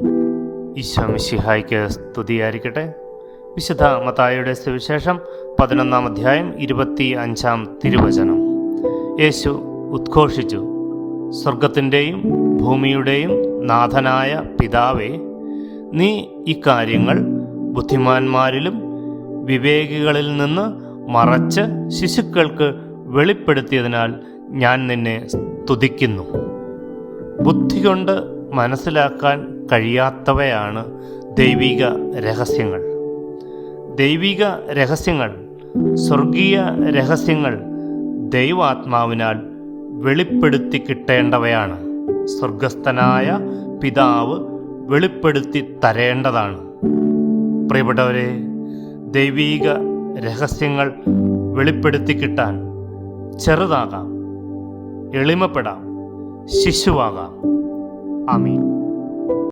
ഈശോമിഷിഹായ്ക്ക് സ്തുതിയായിരിക്കട്ടെ. വിശുദ്ധ മതായുടെ സുവിശേഷം പതിനൊന്നാം അധ്യായം ഇരുപത്തി അഞ്ചാം തിരുവചനം. യേശു ഉദ്ഘോഷിച്ചു. സ്വർഗത്തിന്റെയും ഭൂമിയുടെയും നാഥനായ പിതാവേ നീ ഇക്കാര്യങ്ങൾ ബുദ്ധിമാന്മാരിലും വിവേകികളിൽ നിന്ന് മറച്ച് ശിശുക്കൾക്ക് വെളിപ്പെടുത്തിയതിനാൽ ഞാൻ നിന്നെ സ്തുതിക്കുന്നു. ബുദ്ധി കൊണ്ട് മനസ്സിലാക്കാൻ കഴിയാത്തവയാണ് ദൈവിക രഹസ്യങ്ങൾ. ദൈവിക രഹസ്യങ്ങൾ സ്വർഗീയ രഹസ്യങ്ങൾ ദൈവാത്മാവിനാൽ വെളിപ്പെടുത്തി കിട്ടേണ്ടവയാണ്. സ്വർഗസ്ഥനായ പിതാവ് വെളിപ്പെടുത്തി തരേണ്ടതാണ്. പ്രിയപ്പെട്ടവരെ ദൈവീക രഹസ്യങ്ങൾ വെളിപ്പെടുത്തി കിട്ടാൻ ചെറുതാകാം എളിമപ്പെടാം ശിശുവാകാം. ആമീൻ.